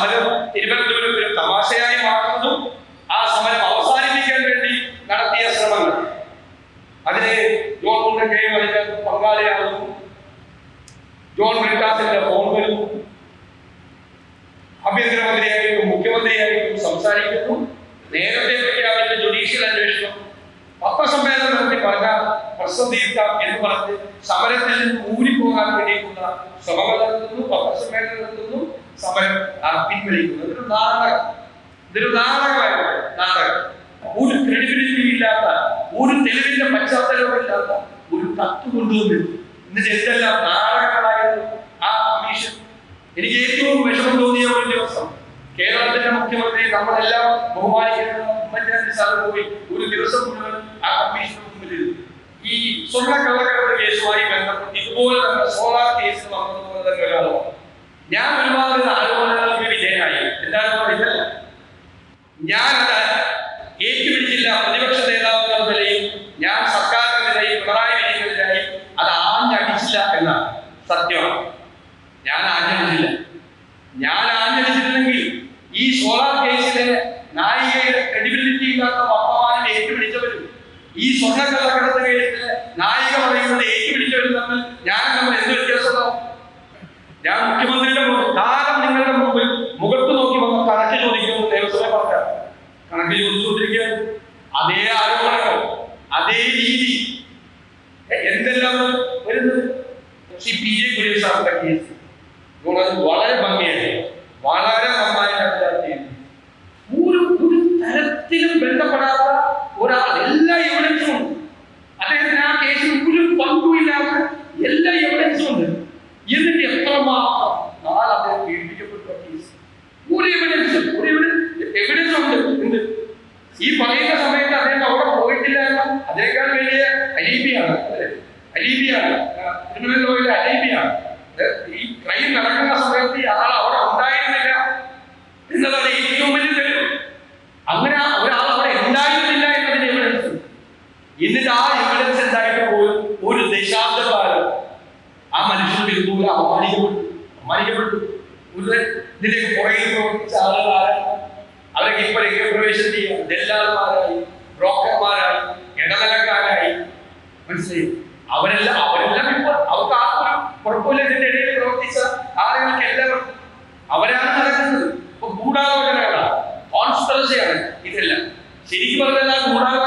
സമരം തിരുവനന്തപുരം ഒരു തമാശയായി മാറുന്നതും ആ സമരം അവസാനിപ്പിക്കാൻ വേണ്ടി നടത്തിയ ശ്രമങ്ങൾ. അതിന് ജോൺ മുണ്ടക്കയും അതിന്റെ പങ്കാളിയാകുന്നു ജോൺ ബ്രിട്ടാസിന്റെ ഫോൺ വരുന്നു ആഭ്യന്തരമന്ത്രിയായിട്ടും മുഖ്യമന്ത്രിയായിട്ടും സംസാരിക്കുന്നു. നേരത്തെ പ്രഖ്യാപിച്ച ജുഡീഷ്യൽ അന്വേഷണം. പത്രസമ്മേളനം നടത്തി പറഞ്ഞ പ്രശ്നം എന്ന് പറഞ്ഞ് സമരത്തിൽ നിന്ന് ഊരിപ്പോകാൻ വേണ്ടിയിട്ടുള്ള ശ്രമങ്ങൾ സമരം പിൻവലിക്കുന്നത് പിൻവലിക്കുന്നു ഇതൊരു നാടകം. ഇതൊരു നാടകമായിരുന്നു. നാടകം. ഒരു ക്രെഡിബിലിറ്റി ഇല്ലാത്ത ഒരു തെളിവിന്റെ പശ്ചാത്തലവും ഇല്ലാത്ത ഒരു കത്ത് കൊണ്ടുവന്നിരുന്നു. എന്നിട്ട് എന്തെല്ലാം നാടകങ്ങളായിരുന്നു ആ കമ്മീഷൻ എനിക്ക് ഏറ്റവും വിഷമം തോന്നിയ ഒരു ദിവസം കേരളത്തിന്റെ മുഖ്യമന്ത്രി നമ്മളെല്ലാം ബഹുമാനിക്കുന്ന ഉമ്മൻചാണ്ടി സാർ പോയി ഒരു ദിവസം മുഴുവൻ ആ കമ്മീഷന് മുമ്പിലിരുന്നു ഈ സ്വർണ കള്ളക്കടത്ത് കേസുമായി ബന്ധപ്പെട്ട് ഇതുപോലെ തന്നെ സോളാർ കേസ് വന്നതുപോലെ തന്നെ ഒരാളാണ് ഞാൻ ഒരുപാട് ആരോപണങ്ങൾക്ക് വിധേയനായി എന്താണ് ഇതല്ല ഞാനത് ഏറ്റുപിടിച്ചില്ല. പ്രതിപക്ഷ നേതാവ് എന്ന ഞാൻ സർക്കാരിന്റെ നിലയിൽ പിണറായി വിജയനെതിരായി അത് ആഞ്ഞടിച്ചില്ല എന്നാണ് സത്യം ഞാൻ ആഞ്ഞടിച്ചില്ല. ഞാൻ ആഞ്ഞടിച്ചിരുന്നെങ്കിൽ ഈ സോളാർ കേസിലെ നായികയുടെ ക്രെഡിബിലിറ്റി ഇല്ലാത്ത വർത്തമാനം ഏറ്റുപിടിച്ചവരും ഈ സ്വർണക്കള്ളക്കടത്ത് കേസിലെ നായിക പറയുന്നത് ഏറ്റുപിടിച്ചവരും തമ്മിൽ ഞാൻ കണക്ക് ചോദിച്ചുകൊണ്ടിരിക്കുകയാണ് അതേ ആരോപണമോ അതേ രീതി. എന്തെല്ലാം വരുന്നത് പക്ഷേ പി ജെ കുര്യൻ സാറിന്റെ കേസ്. വളരെ ഭംഗിയായി. വളരെ നന്നായി കൈകാര്യം ചെയ്തു. ഒരു ഒരു തരത്തിലും ബന്ധപ്പെടാത്ത ഒരാൾ എല്ലാ എവിഡൻസും ഉണ്ട് അദ്ദേഹത്തിന് ആ കേസിൽ ഒരു പങ്കുമില്ലാത്ത എല്ലാ എവിഡൻസും ഉണ്ട് എന്നിട്ട് എത്രമാത്രം നാളെ അദ്ദേഹം പീഡിപ്പിക്കപ്പെട്ട കേസ് ഒരു എവിഡൻസ് ഒരു എവിഡൻസ് എവിഡൻസ് ഉണ്ട് ഉണ്ട് പറയുന്ന സമയത്ത് അദ്ദേഹം അവിടെ പോയിട്ടില്ല എന്ന അതിനേക്കാൾ വലിയ ക്രിമിനൽ ലോയിലെ അലീബിയാണ്. ഈ ക്രൈം നടക്കുന്ന സമയത്ത് ആൾ അവിടെ ഉണ്ടായിരുന്നില്ല. എന്നതാണ് ഏറ്റവും വലിയ തെളിവ്. അങ്ങനെ ഒരാൾ അവിടെ ഉണ്ടായിരുന്നില്ല എന്നതിന് എവിഡൻസ് എന്നിട്ട് ആ എവിഡൻസ് ഉണ്ടായിട്ട് പോലും ഒരു ദശാബ്ദകാലം ആ മനുഷ്യൻ ഇതുപോലെ അപമാനിക്കപ്പെട്ടു. അപമാനിക്കപ്പെട്ടു. ഒരു ഇതിന്റെ പുറകിൽ പ്രവർത്തിച്ച ആളുകൾ അവരൊക്കെ ഇപ്പൊ രംഗപ്രവേശം ചെയ്യാം ദല്ലാൽമാരായി ബ്രോക്കർമാരായി ഇടനിലക്കാരായി. മനസ്സിലായി? അവരെല്ലാം അവരെല്ലാം ഇപ്പോൾ അവർക്ക് ആർക്കും കുഴപ്പമില്ല ഇതിന്റെ ഇടയിൽ പ്രവർത്തിച്ച ആളുകൾക്ക് എല്ലാവർക്കും. അവരാണ് നടക്കുന്നത്. ഇപ്പൊ ഗൂഢാലോചനകളാണ്. കോൺസ്പെറസിയാണ് ഇതെല്ലാം. ശരിക്കും പറഞ്ഞാൽ ഗൂഢാലോചന